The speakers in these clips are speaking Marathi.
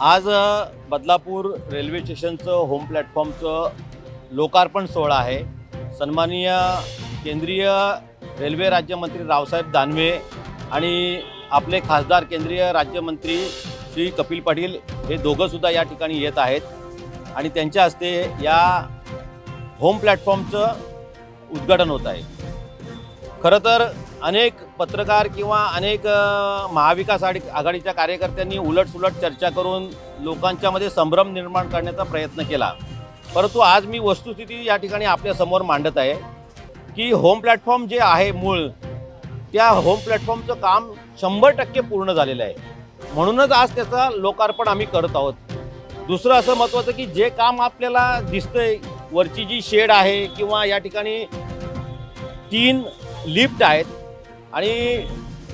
आज बदलापूर रेल्वे स्टेशनचं होम प्लॅटफॉर्मचं लोकार्पण सोहळा आहे. सन्माननीय केंद्रीय रेल्वे राज्यमंत्री रावसाहेब दानवे आणि आपले खासदार केंद्रीय राज्यमंत्री श्री कपिल पाटील हे दोघंसुद्धा या ठिकाणी येत आहेत. आणि त्यांच्या हस्ते या होम प्लॅटफॉर्मचं उद्घाटन होत आहे. खरं तर अनेक पत्रकार किंवा अनेक महाविकास आघाडी आघाडीच्या कार्यकर्त्यांनी उलटसुलट चर्चा करून लोकांच्यामध्ये संभ्रम निर्माण करण्याचा प्रयत्न केला. परंतु आज मी वस्तुस्थिती या ठिकाणी आपल्यासमोर मांडत आहे की होम प्लॅटफॉर्म जे आहे मूळ त्या होम प्लॅटफॉर्मचं काम शंभर टक्के पूर्ण झालेलं आहे. म्हणूनच आज त्याचं लोकार्पण आम्ही करत आहोत. दुसरं असं महत्त्वाचं की जे काम आपल्याला दिसतंय वरची जी शेड आहे किंवा या ठिकाणी तीन लिफ्ट आहेत आणि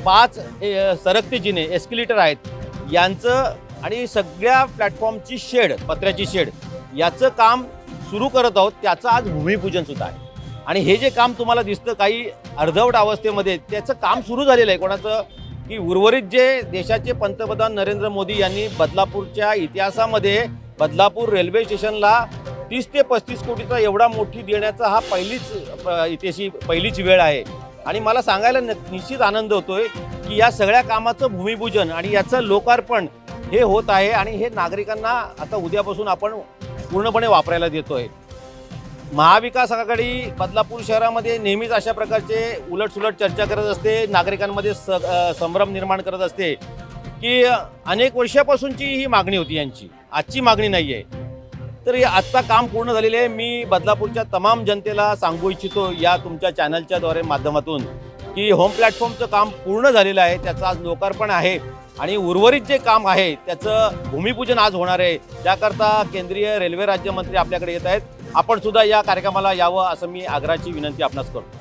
पाच ए, सरकते जिने एस्किलेटर आहेत यांचं आणि सगळ्या प्लॅटफॉर्मची शेड पत्र्याची शेड याचं काम सुरू करत आहोत त्याचं आज भूमिपूजनसुद्धा आहे. आणि हे जे काम तुम्हाला दिसतं काही अर्धवट अवस्थेमध्ये त्याचं काम सुरू झालेलं आहे. कोणाचं की उर्वरित जे देशाचे पंतप्रधान नरेंद्र मोदी यांनी बदलापूरच्या इतिहासामध्ये बदलापूर रेल्वे स्टेशनला तीस ते पस्तीस कोटीचा एवढा मोठी देण्याचा हा पहिलीच इतिहासी पहिलीच वेळ आहे. आणि मला सांगायला न- निश्चित आनंद होतोय की या सगळ्या कामाचं भूमिपूजन आणि याचं लोकार्पण हे होत आहे आणि हे नागरिकांना आता उद्यापासून आपण पूर्णपणे वापरायला देतोय. महाविकास आघाडी बदलापूर शहरामध्ये नेहमीच अशा प्रकारचे उलटसुलट चर्चा करत असते नागरिकांमध्ये स संभ्रम निर्माण करत असते की अनेक वर्षापासूनची ही मागणी होती यांची. आजची मागणी नाही आहे तर हे आत्ता काम पूर्ण झालेले आहे. मी बदलापूरच्या तमाम जनतेला सांगू इच्छितो या तुमच्या चॅनलच्या द्वारे माध्यमातून की होम प्लॅटफॉर्मचं काम पूर्ण झालेलं आहे. त्याचं आज लोकार्पण आहे. आणि उर्वरित जे काम आहे त्याचं भूमिपूजन आज होणार आहे. त्याकरता केंद्रीय रेल्वे राज्यमंत्री आपल्याकडे येत आहेत. आपण सुद्धा या कार्यक्रमाला यावं असं मी आग्रहाची विनंती आपणास करतो.